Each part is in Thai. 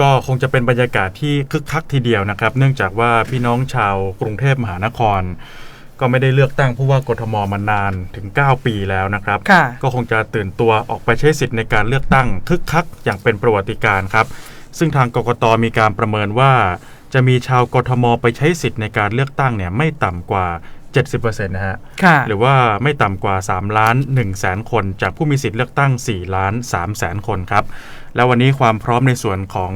ก็คงจะเป็นบรรยากาศที่คึกคักทีเดียวนะครับ เนื่องจากว่าพี่น้องชาวกรุงเทพมหานคร ก็ไม่ได้เลือกตั้งผู้ว่ากทมมานานถึง 9 ปีแล้วนะครับค่ะก็คงจะตื่นตัวออกไปใช้สิทธิ์ในการเลือกตั้งคึกคักอย่างเป็นประวัติการณ์ครับ ซึ่งทางกกตมีการประเมินว่า จะมีชาวกทมไปใช้สิทธิ์ในการเลือกตั้งเนี่ยไม่ต่ำกว่า70%นะฮะค่ะหรือว่าไม่ต่ำกว่า 3 ล้าน1แสนคน จากผู้มีสิทธิ์เลือกตั้ง 4 ล้าน3แสนคนครับ แล้ววันนี้ความพร้อมในส่วนของ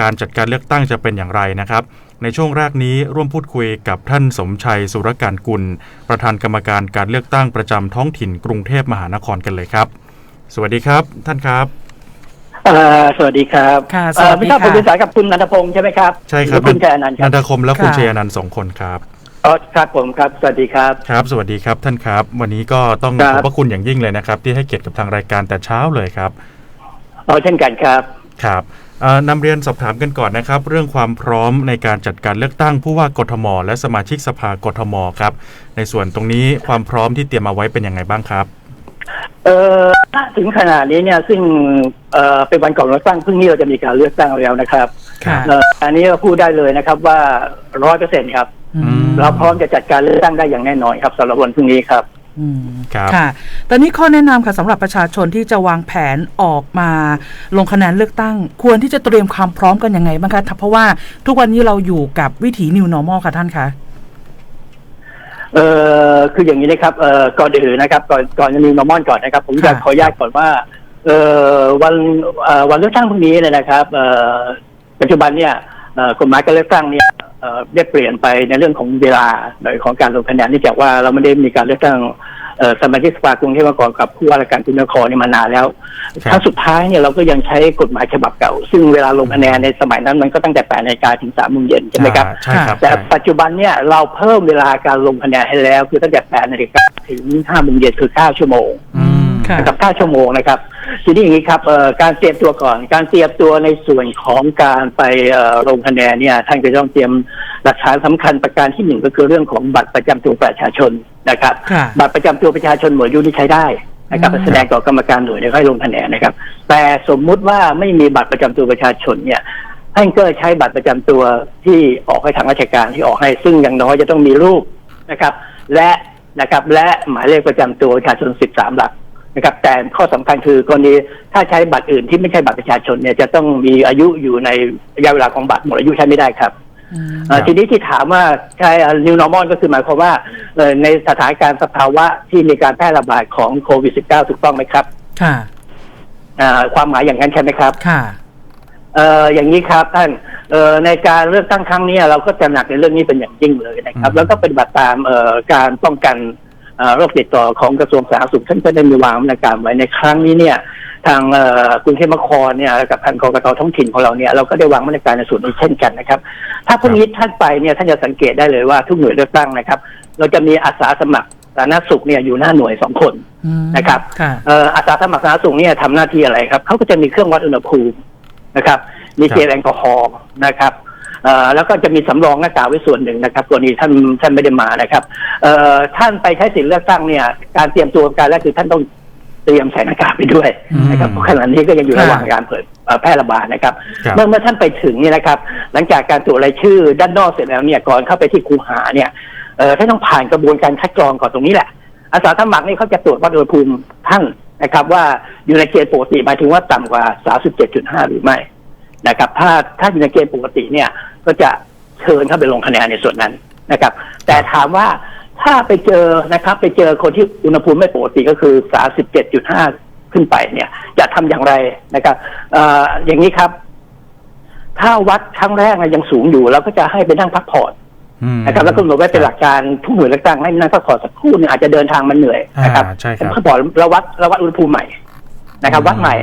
การจัดการเลือกตั้งจะเป็นอย่างไรนะครับ ในช่วงแรกนี้ร่วมพูดคุยกับท่านสมชัยสุรการกุล ประธานกรรมการการเลือกตั้งประจำท้องถิ่นกรุงเทพมหานครกันเลยครับ สวัสดีครับท่านครับเอ่อสวัสดีครับค่ะเอ่อสวัสดีไม่ทราบค่ะผมเป็นสายกับคุณนันทพงศ์ใช่ไหมครับใช่ครับหอคุณแจนันท์คนัรับนทคมและคุณค่ะเชยอนันต์สองคนครับอ๋อครับผมครับ สวัสดีครับครับ สวัสดีครับท่านครับ วันนี้ก็ต้องครัขบอบพระคุณอย่างยิ่งเลยนะครับ ที่ให้เกียรติกับทางรายการแต่เช้าเลยครับ อ๋อเช่นกันครับครับเอ่อนำเรียนสอบถามกันก่อนนะครับ เรื่องความพร้อมในการจัดการเลือกตั้งผู้ว่ากทม และสมาชิกสภากทมครับ ในส่วนตรงนี้ความพร้อมที่เตรียมมาไว้เป็นยังไงบ้างครับเอ่อณถึงขนาดนี้เนี่ยซึ่งเอ่อเป็นวันก่อนเลือกตั้งพรุ่งนี้เราจะมีการเลือกตั้งแล้วนะครับค่ะเอ่ออันนี้ก็พูดได้เลยนะครับว่าร้อยเปอร์เซ็นครับอืมเราพร้อมจะจัดการเลือกตั้งได้อย่างแน่นอนครับสำหรับวันพรุ่งนี้ครับอืม ครับค่ะ ตอนนี้ข้อแนะนำค่ะสำหรับประชาชนที่จะวางแผนออกมาลงคะแนนเลือกตั้ง ควรที่จะเตรียมความพร้อมกันยังไงบ้างคะเพราะว่าทุกวันนี้เราอยู่กับวิถี new normal ค่ะท่านคะเอ่อคืออย่างนี้นะครับเอ่อก่อนอื่นนะครับก่อนก่อนจะมีนอร์มอนก่อนนะครับ ผมจะค่ะขออนุญาตก่อนว่าเอ่อวันเอ่อวันเลือกตั้งพรุ่งนี้เนี่ยนะครับเอ่อปัจจุบันเนี่ยเอ่อกฎหมายการเลือกตั้งเนี่ยเอ่อ ได้เปลี่ยนไปในเรื่องของเวลาโดยของการลงคะแนนเนื่องจากว่าเราไม่ได้มีการเลือกตั้งเอ่อสมาชิกสภากรุงเทพมหานครกับผู้ว่าราชการกรุงเทพมหานครเนี่ยมานานแล้วครับครั้งสุดท้ายเนี่ยเราก็ยังใช้กฎหมายฉบับเก่า ซึ่งเวลาลงคะแนนในสมัยนั้นมันก็ตั้งแต่8นาฬิกาถึง3โมงเย็นใช่ไหมครับใช่ครับแต่ใช่ปัจจุบันเนี่ยเราเพิ่มเวลาการลงคะแนนให้แล้ว คือตั้งแต่8นาฬิกาถึง5โมงเย็นคือ9ชั่วโมง อืมค่ะนะครับ9ชั่วโมงนะครับ ทีนี้อย่างนี้ครับเอ่อการเตรียมตัวก่อน การเตรียมตัวในส่วนของการไปเอ่อลงคะแนนเนี่ยท่านก็ต้องเตรียมหลักฐานสำคัญประการที่หนึ่งก็คือเรื่องของบัตรประจำตัวประชาชนนะครับค่ะบัตรประจำตัวประชาชนหมวดอายุที่ใช้ได้นะครับอืมแสดงต่อกรรมการหน่วยแล้วค่อยลงคะแนนนะครับ แต่สมมุติว่าไม่มีบัตรประจำตัวประชาชนเนี่ยท่านก็ใช้บัตรประจำตัวที่ออกให้ทางราชการที่ออกให้ซึ่งอย่างน้อยจะต้องมีรูปนะครับ และนะครับและหมายเลขประจำตัวประชาชน 13 หลัก นะครับแต่ข้อสำคัญคือกรณีถ้าใช้บัตรอื่นที่ไม่ใช่บัตรประชาชนเนี่ยจะต้องมีอายุอยู่ในระยะเวลาของบัตรหมดอายุใช้ไม่ได้ครับอืมเอ่อทีนี้ที่ถามว่าใช่ new normal ก็คือหมายความว่าเอ่อในสถานการณ์สภาวะที่มีการแพร่ระบาดของโควิด -19 ถูกต้องไหมครับ ค่ะอ่าความหมายอย่างนั้นใช่ไหมครับค่ะเอ่ออย่างนี้ครับท่านเอ่อในการเลือกตั้งครั้งนี้เราก็จะหนักในเรื่องนี้เป็นอย่างยิ่งเลยนะครับอืมแล้วก็ปฏิบัติตามเอ่อการป้องกันเอ่อ โรคติดต่อของกระทรวงสาธารณสุขท่านก็ได้มีวางมาตรการไว้ในครั้งนี้เนี่ยทางเอ่อกรุงเทพมหานครเนี่ยกับทางกกตท้องถิ่นของเราเนี่ยเราก็ได้วางมาตรการในส่วนนี้เช่นกันนะครับ ถ้าพรุ่งนี้ท่านไปเนี่ยท่านจะสังเกตได้เลยว่าทุกหน่วยเลือกตั้งนะครับ เราจะมีอาสาสมัครสาธารณสุขเนี่ยอยู่หน้าหน่วยสองคนอืมนะครับค่ะเอ่ออาสาสมัครสาธารณสุขเนี่ยทำหน้าที่อะไรครับเขาก็จะมีเครื่องวัดอุณหภูมินะครับ มีเจลแอลกอฮอล์นะครับเอ่อ แล้วก็จะมีสำรองหน้ากากไว้ส่วนหนึ่งนะครับกรณีท่านท่านไม่ได้มานะครับเอ่อท่านไปใช้สิทธิเลือกตั้งเนี่ยการเตรียมตัวการแรกคือท่านต้องเตรียมใส่หน้ากากไปด้วยนะครับอืมเพราะขณะนี้ก็ยังอยู่ค่ะระหว่างการเผยเอ่อแพร่ระบาดนะครับครับ เมื่อเมื่อท่านไปถึงเนี่ยนะครับ หลังจากการตรวจรายชื่อด้านนอกเสร็จแล้วเนี่ยก่อนเข้าไปที่คูหาเนี่ยเอ่อท่านต้องผ่านกระบวนการคัดกรองก่อนตรงนี้แหละ อาสาสมัครนี่เขาจะตรวจวัดอุณหภูมิท่านนะครับ ว่าอยู่ในเกณฑ์ปกติหมายถึงว่าต่ำกว่า 37.5 หรือไม่ นะครับ ถ้าถ้าอยู่ในเกณฑ์ปกติเนี่ย ก็จะเชิญเข้าไปลงคะแนนในส่วนนั้นนะครับ แต่ถามว่าถ้าไปเจอนะครับ ไปเจอคนที่อุณหภูมิไม่ปกติก็คือ 37.5 ขึ้นไปเนี่ย จะทำอย่างไรนะครับเอ่ออย่างนี้ครับ ถ้าวัดครั้งแรกนะยังสูงอยู่เราก็จะให้ไปนั่งพักผ่อนอืมนะครับแล้วก็กำหนดไว้เป็นหลักการทุกหน่วยเลือกตั้งให้นั่งพักผ่อนสักครู่หนึงอาจจะเดินทางมันเหนื่อยนะครับอ่าใช่ครับพักผ่อนเราวัดเราวัดอุณหภูมิใหม่นะครับอืมวัดใหม่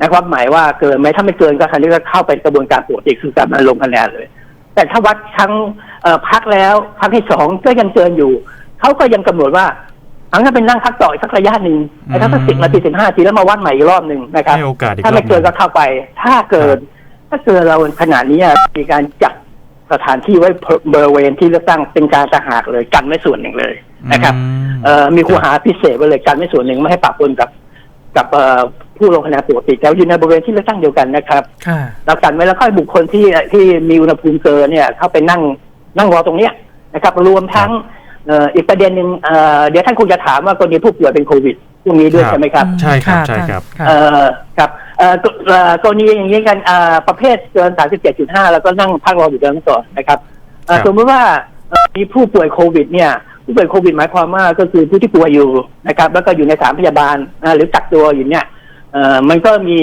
นะครับวัดใหม่ว่าเกินไหมถ้าไม่เกินก็คราวนี้ก็เข้าไปกระบวนการปกติคือการมาลงคะแนนเลย แต่ถ้าวัดครั้งเอ่อพักแล้วครั้งที่สองก็ยังเกินอยู่เขาก็ยังกำหนดว่าอังั้นเป็นนั่งพักต่ออีกสักระยะหนึ่งนะครับสักสิบนาทีสิบห้าทีแล้วมาวัดใหม่อีกรอบหนึ่งนะครับให้โอกาสอีกถ้าไม่รอบหเกินนึ่ก็งเข้าไป ถ้าเกิน ถ้าเกินเราขนาดนี้มีการจัดสถานที่ไว้บริเวณที่เลือกตั้งเป็นการสหากเลยกันไว้ส่วนหนึ่งเลยนะครับอืมเอ่อมีคูหาพิเศษไว้เลยกันไว้ส่วนหนึ่งไม่ให้ปะปนกับ กับเอ่อผู้ลงคะแนนปกติแต่ว่าอยู่ในบริเวณที่เลือกตั้งเดียวกันนะครับค่ะเรากันไว้แล้วค่อยบุคคลที่ที่มีอุณหภูมิเกินเนี่ยเข้าไปนั่งนั่งรอตรงเนี้ยนะครับ รวมทั้งเอ่ออีกประเด็นหนึ่งเอ่อเดี๋ยวท่านคงจะถามว่ากรณีผู้ป่วยเป็นโควิดพวกนี้ด้วยครับใช่ไหมครับ ใช่ครับะใช่ครับะเอ่อครับเอ่อกเอ่อกรณีอย่างนี้กันเอ่อประเภทเกิน 37.5 แล้วก็นั่งพักรออยู่ตรงนั้นก่อนนะครับเอ่อครับสมมติว่าเอ่อมีผู้ป่วยโควิดเนี่ย ผู้ป่วยโควิดหมายความว่าก็คือผู้ที่ป่วยอยู่นะครับ แล้วก็อยู่ในสถานพยาบาลหรือกักตัวอยู่เนี่ยมันก็มี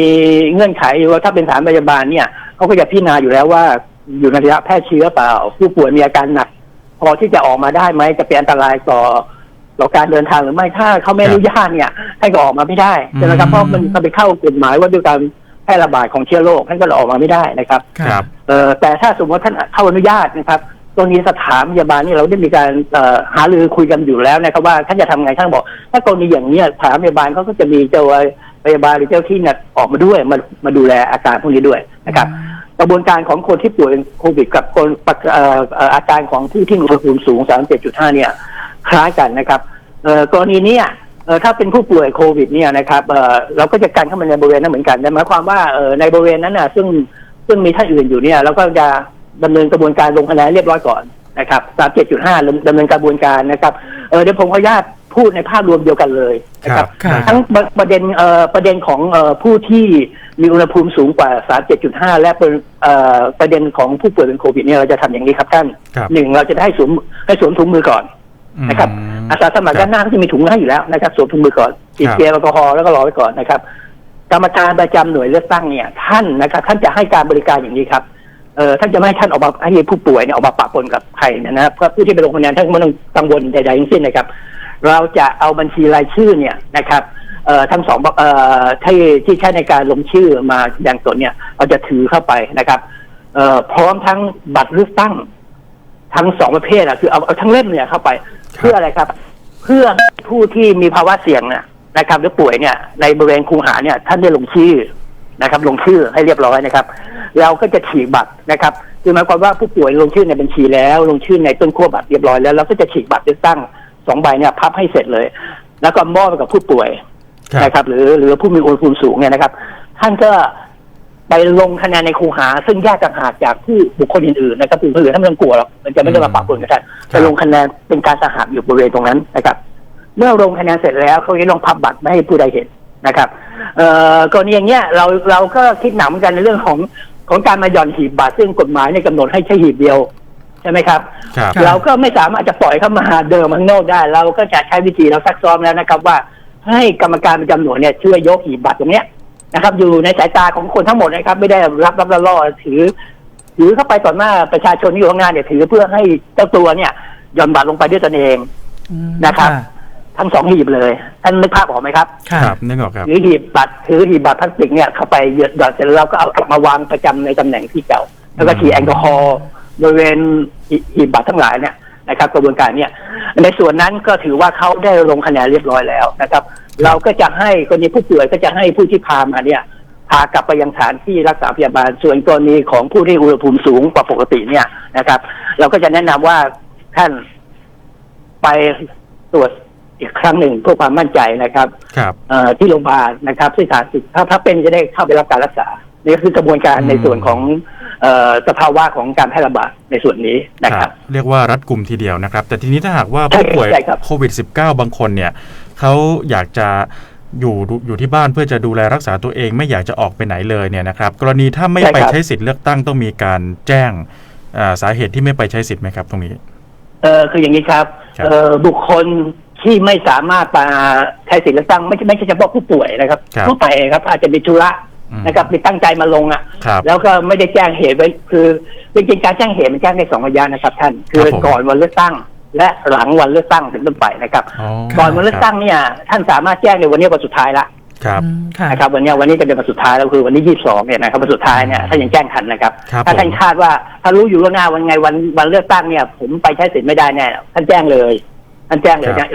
เงื่อนไขว่าถ้าเป็นสถานพยาบาลเนี่ยเขาก็จะพิจารณาอยู่แล้วว่าอยู่ในระยะแพร่เชื้อเปล่า ผู้ป่วยมีอาการหนัก พอที่จะออกมาได้ไหมจะเป็นอันตรายต่อต่อการเดินทางหรือไม่ถ้าเขาไม่อนุญาตเนี่ยท่านก็ออกมาไม่ได้ใช่ไหมครับเพราะมันมันไปเข้ากฎหมายว่าด้วยการแพร่ระบาดของเชื้อโรคท่านก็เลยออกมาไม่ได้นะครับครับเอ่อแต่ถ้าสมมติว่าท่านเข้าอนุญาตนะครับ ตรงนี้สถานพยาบาลนี่เราได้มีการเอ่อหารือคุยกันอยู่แล้วนะครับว่าท่านจะทำไงท่านบอก ถ้ากรณีอย่างเนี้ยสถานพยาบาลเขาก็จะมีเจ้าพยาบาลหรือเจ้าที่เนี่ยออกมาด้วยมามาดูแลอาการพวกนี้ด้วยนะครับ กระบวนการของคนที่ป่วยเป็นโควิด กับคนปะเอ่อเอ่ออาการของผู้ที่มีอุณหภูมิสูง 37.5 เนี่ย คล้ายกันนะครับเอ่อกรณีเนี้ยเอ่อถ้าเป็นผู้ป่วยโควิด เนี่ยนะครับเอ่อเราก็จะกันเข้ามาในบริเวณนั้นเหมือนกันแต่หมายความว่าเอ่อในบริเวณนั้นน่ะซึ่งซึ่งมีท่านอื่นอยู่เนี่ยเราก็จะ ดำเนินกระบวนการลงคะแนนเรียบร้อยก่อนนะครับ37.5ดำเนินกระบวนการนะครับเออเดี๋ยวผมขออนุญาตพูดในภาพรวมเดียวกันเลยนะคครัรับบค่ะได้คทั้รังบประประเด็นเอ่อประเด็นของเอ่อผู้ที่มีอุณหภูมิสูงกว่า37.5และเป็นเอ่อประเด็นของผู้ป่วยเป็นโควิดเนี่ยเราจะทำอย่างนี้ครับท่านครับหนึ่งเราจะได้สวมให้สวมถุงมือก่อนนะครับอืมอาสาสมัครด้านหน้าก็จะมีถุงให้อยู่แล้วนะครับสวมถุงมือก่อนฉีดครับเจลแอลกอฮอล์แล้วก็รอไว้ก่อนนะครับ กรรมการประจำหน่วยเลือกตั้งเนี่ย ท่านนะครับท่านจะให้การบริการอย่างนี้ครับ เออท่านจะไม่ให้ท่านออกมาให้ผู้ป่วยเนี่ยออกมาปะปนกับใครเนยนะครับเพราะผู้ที่ไปลงคะแนนท่านไม่ต้องกังวลใดๆทั้งสิ้นนะครับ เราจะเอาบัญชีรายชื่อเนี่ยนะครับเอ่อทั้งสองเอ่อที่ที่ใช้ในการลงชื่อมาแสดงตนเนี่ยเราจะถือเข้าไปนะครับเอ่อพร้อมทั้งบัตรเลือกตั้ง ทั้งสองประเภทอะคือเอาเอาทั้งเล่มเนี่ยเข้าไป เพื่ออะไรครับ เพื่อให้ผู้ที่มีภาวะเสี่ยงน่ะนะครับหรือป่วยเนี่ยในบริเวณคูหาเนี่ยท่านได้ลงชื่อ นะครับ ลงชื่อให้เรียบร้อยนะครับ เราก็จะฉีกบัตรนะครับคือหมายความว่าผู้ป่วยลงชื่อในบัญชีแล้ว ลงชื่อในต้นขั้วบัตรเรียบร้อยแล้วเราก็จะฉีกบัตรเลือกตั้งสองใบเนี่ยพับให้เสร็จเลย แล้วก็มอบให้กับผู้ป่วยครับนะครับ หรือหรือผู้มีอุณหภูมิสูงเนี่ยนะครับ ท่านก็ไปลงคะแนนในคูหา ซึ่งแยกต่างหากจากผู้บุคคลอื่นๆนะครับผู้อื่นท่านไม่ต้องกลัวหรอกมันจะไม่ได้มาปะปนกันท่านไปลงคะแนนเป็นการสหบอยู่บริเวณตรงนั้นนะครับ เมื่อลงคะแนนเสร็จแล้วเขาจะลงพับบัตรไม่ให้ผู้ใดเห็นนะครับ เอ่อกรณีอย่างเงี้ยเราเราก็คิดหนักเหมือนกันในเรื่องของของการมาหย่อนหีบบัตรซึ่งกฎหมายในยกำหนดให้ใช้หีบเดียวใช่ไหมครับครับ ครับ เราก็ไม่สามารถจะปล่อยเข้ามาเดิมข้างนอกได้ เราก็จะใช้วิธีเราซักซ้อมแล้วนะครับ ว่าให้กรรมการประจำหน่วยเนี่ยช่วยยกหีบบัตรตรงเนี้ยนะครับ อยู่ในสายตาของคนทั้งหมดนะครับ ไม่ได้รับรับล่อๆถือถือเข้าไปต่อหน้าประชาชนที่อยู่ข้างหน้าเนี่ยถือเพื่อให้เจ้าตัวเนี่ยหย่อนบัตรลงไปด้วยตนเอง อืมนะครับ ทั้งสองหีบเลยท่านนึกภาพออกไหมครับค่ะครับนึกออกครับถือหีบบัตรถือหีบบัตรพลาสติกเนี่ยเข้าไปหยดหยอดเสร็จแล้วเราก็เอากลับมาวางประจำในตำแหน่งที่เก่า แล้วก็ฉีดแอลกอฮอล์บริเวณหีบบัตรทั้งหลายเนี่ยนะครับ กระบวนการเนี่ยในส่วนนั้นก็ถือว่าเขาได้ลงคะแนนเรียบร้อยแล้วนะครับ เราก็จะให้กรณีผู้ป่วยก็จะให้ผู้ที่พามาเนี่ยพากลับไปยังสถานที่รักษาพยาบาล ส่วนกรณีของผู้ที่อุณหภูมิสูงกว่าปกติเนี่ยนะครับ เราก็จะแนะนำว่าท่านไปตรวจ อีกครั้งหนึ่งเพื่อความมั่นใจนะครับครับเอ่อที่โรงพยาบาลนะครับที่สถานสุขถ้าถ้าเป็นจะได้เข้าไปรับการรักษานี่ก็คือกระบวนการอืมในส่วนของเอ่อสภาวะของการแพร่ระบาดในส่วนนี้นะครับ เรียกว่ารัดกลุ่มทีเดียวนะครับ แต่ทีนี้ถ้าหากว่าใช่ผู้ป่วยใช่ครับโควิด -19 บางคนเนี่ยเขาอยากจะอยู่ดูอยู่ที่บ้านเพื่อจะดูแลรักษาตัวเองไม่อยากจะออกไปไหนเลยเนี่ยนะครับ กรณีถ้าไม่ไปใช้สิทธิ์เลือกตั้งต้องมีการแจ้งอ่าสาเหตุที่ไม่ไปใช้สิทธิ์ไหมครับ ตรงนี้เออคืออย่างนี้ครับครับเอ่อบุคคล ที่ไม่สามารถมาใช้สิทธิเลือกตั้งไม่ใช่ไม่ใช่เฉพาะผู้ป่วยนะครับครับทั่วไปครับ อาจจะมีธุระอืม นะครับมีตั้งใจมาลงอะ ครับ แล้วก็ไม่ได้แจ้งเหตุไว้คือจริงๆการแจ้งเหตุมันแจ้งได้สองระยะนะครับ ท่านคือครับผม ก่อนวันเลือกตั้ง และหลังวันเลือกตั้งเป็นต้นไปนะครับอ๋อก่อนวันเลือกตั้งเนี่ยท่านสามารถแจ้งในวันนี้วันสุดท้ายละครับ อืมค่ะ นะครับวันเนี้ยวันนี้จะเป็นวันสุดท้ายแล้วคือวันที่ยี่สิบสองเนี่ยนะครับวันสุดท้ายเนี่ยถ้ายังแจ้งทันนะครับ ครับถ้าท่านผมคาดว่าถ้ารู้อยู่ล่วงหน้าวันไงวันวันเลือกตั้งเนี่ย ผมไปใช้สิทธิ์ไม่ได้แน่ท่านแจ้งเลยท่านแจ้งเลยครับเนี่ย